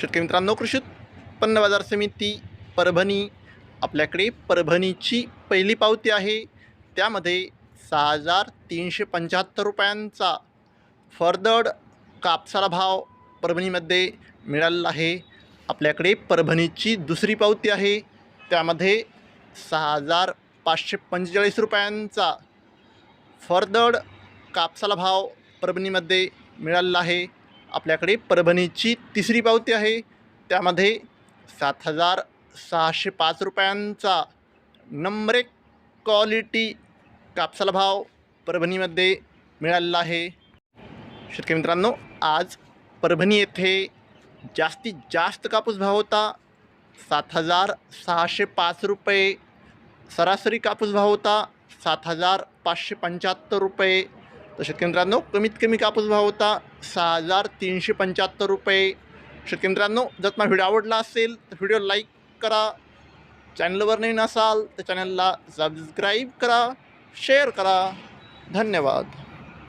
शेतकरी मित्रांनो कृषी उत्पन्न बाजार समिती परभणी आपल्याकडे परभणीची पहिली पावती आहे. त्यामध्ये सहा हजार तीनशे पंच्याहत्तर रुपयांचा फरदड कापसाला भाव परभणीमध्ये मिळालेला आहे. आपल्याकडे परभणीची दुसरी पावती आहे. त्यामध्ये सहा हजार पाचशे पंचेचाळीस रुपयांचा फरदड कापसाला भाव परभणीमध्ये मिळालेला आहे. आपल्याकडे परभणीची तिसरी पावती आहे. त्यामध्ये सात हजार सहाशे पाच रुपयांचा नंबर एक क्वालिटी कापसाला भाव परभणीमध्ये मिळालेला आहे. शेतकरी मित्रांनो आज परभणी येथे जास्तीत जास्त कापूस भाव होता. सात हजार सहाशे पाच रुपये सरासरी कापूस भाव होता. सात हजार पाचशे पंच्याहत्तर रुपये. तर शेतकरी मित्रांनो कमीत कमी कापूस भाव होता. सहा हजार तीनशे पंच्याहत्तर रुपये. शेतकरी मित्रांनो जर तुम्हाला व्हिडिओ आवडला असेल तर व्हिडिओ लाईक करा. चॅनलवर नवीन असाल तर चॅनलला सबस्क्राईब करा शेअर करा. धन्यवाद.